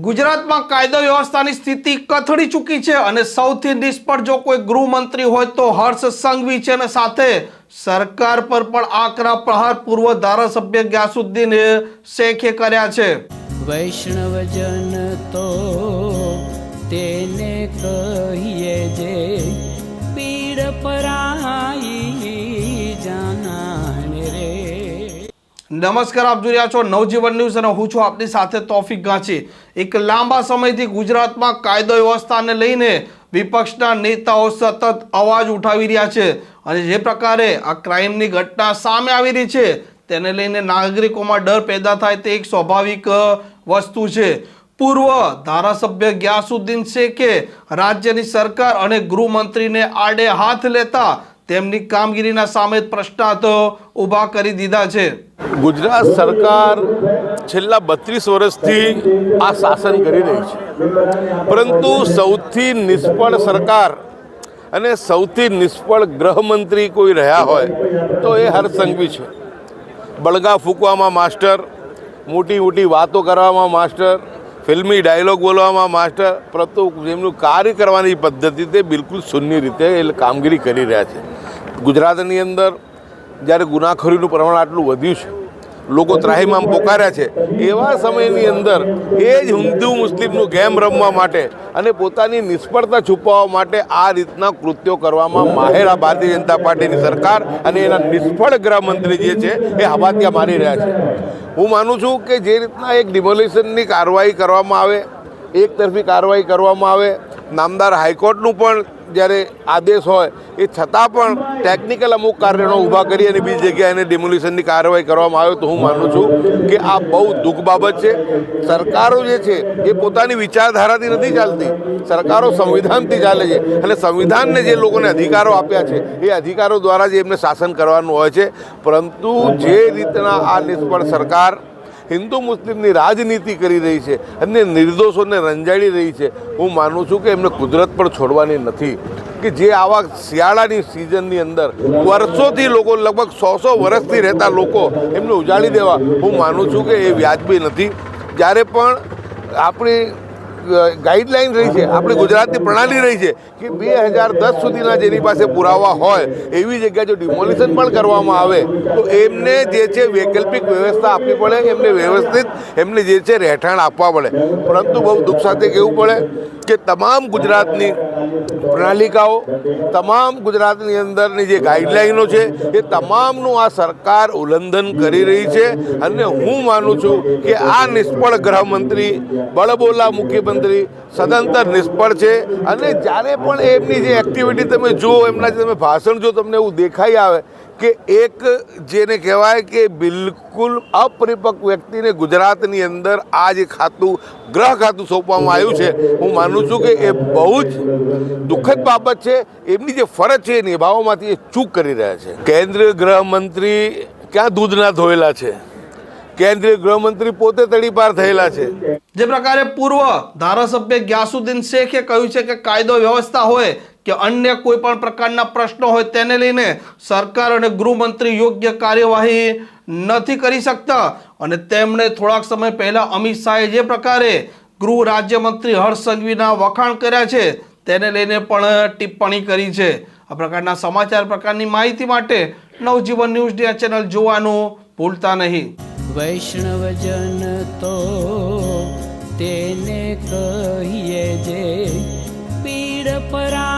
ગુજરાતમાં કાયદો વ્યવસ્થાની સ્થિતિ કથળી ચૂકી છે અને સૌથી નિષ્ફળ જો કોઈ ગૃહમંત્રી હોય તો હર્ષ સંઘવી છે અને સાથે સરકાર પર પણ આકરા પ્રહાર પૂર્વ ધારાસભ્ય ગ્યાસુદ્દીન શેખે કર્યા છે. વૈષ્ણવજન તો તેને કહીએ જે નમસ્કાર, આપ જોઈ રહ્યા છો નવજીવન ન્યૂઝ અને હું છું આપની સાથે તોફિક ગાંચી. એક લાંબા સમયથી ગુજરાતમાં કાયદો વ્યવસ્થાને લઈને વિપક્ષના નેતાઓ સતત અવાજ ઉઠાવી રહ્યા છે અને જે પ્રકારે આ ક્રાઇમની ઘટના સામે આવી રહી છે તેને લઈને નાગરિકોમાં ડર પેદા થાય તે એક સ્વાભાવિક વસ્તુ છે. પૂર્વ ધારાસભ્ય ગ્યાસુદ્દીન શેખે રાજ્યની સરકાર અને ગૃહમંત્રીને આડે હાથ લેતા તેમની કામગીરીના સામે પ્રશ્નાર્થો ઊભા કરી દીધા છે. ગુજરાત સરકાર છેલ્લા બત્રીસ વર્ષથી આ શાસન કરી રહી છે. પરંતુ સૌથી નિષ્ફળ સરકાર અને સૌથી નિષ્ફળ ગૃહમંત્રી કોઈ રહ્યા હોય તો એ હર્ષ છે. બળગા ફૂંકવામાં માસ્ટર, મોટી મોટી વાતો કરવામાં માસ્ટર, ફિલ્મી ડાયલોગ બોલવામાં માસ્ટર, પરંતુ જેમનું કાર્ય કરવાની પદ્ધતિ તે બિલકુલ શૂન્ય રીતે એ કામગીરી કરી રહ્યા છે. ગુજરાતની અંદર જ્યારે ગુનાખોરીનું પ્રમાણ આટલું વધ્યું છે, લોકો ત્રાહીમામ પોકાર્યા છે, એવા સમયની અંદર એ જ હિન્દુ મુસ્લિમનું ગેમ રમવા માટે અને પોતાની નિષ્ફળતા છુપાવવા માટે આ રીતના કૃત્યો કરવામાં માહેર આ ભારતીય જનતા પાર્ટીની સરકાર અને એના નિષ્ફળ ગૃહમંત્રી જે છે, એ હવાત્યા મારી રહ્યા છે. હું માનું છું કે જે રીતના એક ડિમોલિશનની કાર્યવાહી કરવામાં આવે, એક તરફી કાર્યવાહી કરવામાં આવે નામદાર હાઈકોર્ટનું પણ જ્યારે આદેશ હોય, એ છતાં પણ ટેકનિકલ અમુક કાર્યનો ઊભા કરી અને બીજી જગ્યાએ એને ડિમોલિશનની કાર્યવાહી કરવામાં આવે તો હું માનું છું કે આ બહુ દુઃખ બાબત છે. સરકારો જે છે, એ પોતાની વિચારધારાથી નથી ચાલતી. સરકારો સંવિધાનથી ચાલે છે અને સંવિધાનને જે લોકોને અધિકારો આપ્યા છે, એ અધિકારો દ્વારા જ એમને શાસન કરવાનું હોય છે. પરંતુ જે રીતના આ નિષ્ફળ સરકાર હિન્દુ મુસ્લિમની રાજનીતિ કરી રહી છે અને નિર્દોષોને રંજાડી રહી છે. હું માનું છું કે એમને કુદરત પણ છોડવાની નથી. કે જે આવા શિયાળાની સિઝનની અંદર વર્ષોથી લોકો લગભગ સો સો વર્ષથી રહેતા લોકો એમને ઉજાળી દેવા, હું માનું છું કે એ વ્યાજબી નથી. જ્યારે પણ આપણી ગાઈડલાઈન રહી છે, આપણી ગુજરાતની પ્રણાલી રહી છે કે બે હજાર દસ સુધીના જેની પાસે પુરાવા હોય, એવી જગ્યાએ જો ડિમોલિશન પણ કરવામાં આવે, તો એમને જે છે વૈકલ્પિક વ્યવસ્થા આપવી પડે, એમને વ્યવસ્થિત એમને જે છે રહેઠાણ આપવા પડે. પરંતુ બહુ દુઃખ સાથે કહેવું પડે? કે તમામ ગુજરાતની પ્રણાલિકાઓ, તમામ ગુજરાતની અંદરની જે ગાઈડલાઈનો છે, એ તમામનું આ સરકાર ઉલ્લંઘન કરી રહી છે. અને હું માનું છું કે આ નિષ્ફળ ગૃહમંત્રી, બળબોલા મુખ્યમંત્રી સદંતર નિષ્ફળ છે. અને જ્યારે પણ એમની જે એક્ટિવિટી તમે જુઓ, એમના જે તમે ભાષણ જો તમને એવું દેખાઈ આવે કે એક જેને કહેવાય કે બિલકુલ અપરિપક્વ વ્યક્તિને ગુજરાતની અંદર આ જે ખાતું, ગ્રહ ખાતું સોંપવામાં આવ્યું છે, હું માનું છું કે એ બહુ જ દુઃખદ બાબત છે. એમની જે ફરજ છે એ નિભાવવામાંથી એ ચૂક કરી રહ્યા છે. કેન્દ્રીય ગૃહમંત્રી ક્યાં દૂધના ધોયેલા છે? કેન્દ્રીય ગૃહમંત્રી પોતે તડીપાર થયેલા છે. જે પ્રકારે પૂર્વ ધારાસભ્ય ગ્યાસુદ્દીન શેખે કહ્યું છે કે કાયદો વ્યવસ્થા હોય કે અન્ય કોઈ પણ પ્રકારના પ્રશ્નો હોય તેને લઈને સરકાર અને ગૃહમંત્રી યોગ્ય કાર્યવાહી નથી કરી શકતા. અને તેમણે થોડાક સમય પહેલા અમિત શાહે જે પ્રકારે ગૃહ રાજ્યમંત્રી હર્ષ સંઘવીના વખાણ કર્યા છે, તેને લઈને પણ ટિપ્પણી કરી છે. આ પ્રકારના સમાચાર, પ્રકારની માહિતી માટે નવજીવન ન્યૂઝ આ ચેનલ જોવાનું ભૂલતા નહીં. વૈષ્ણવજન તો તેને કહીએ જે પીડ પરાઈ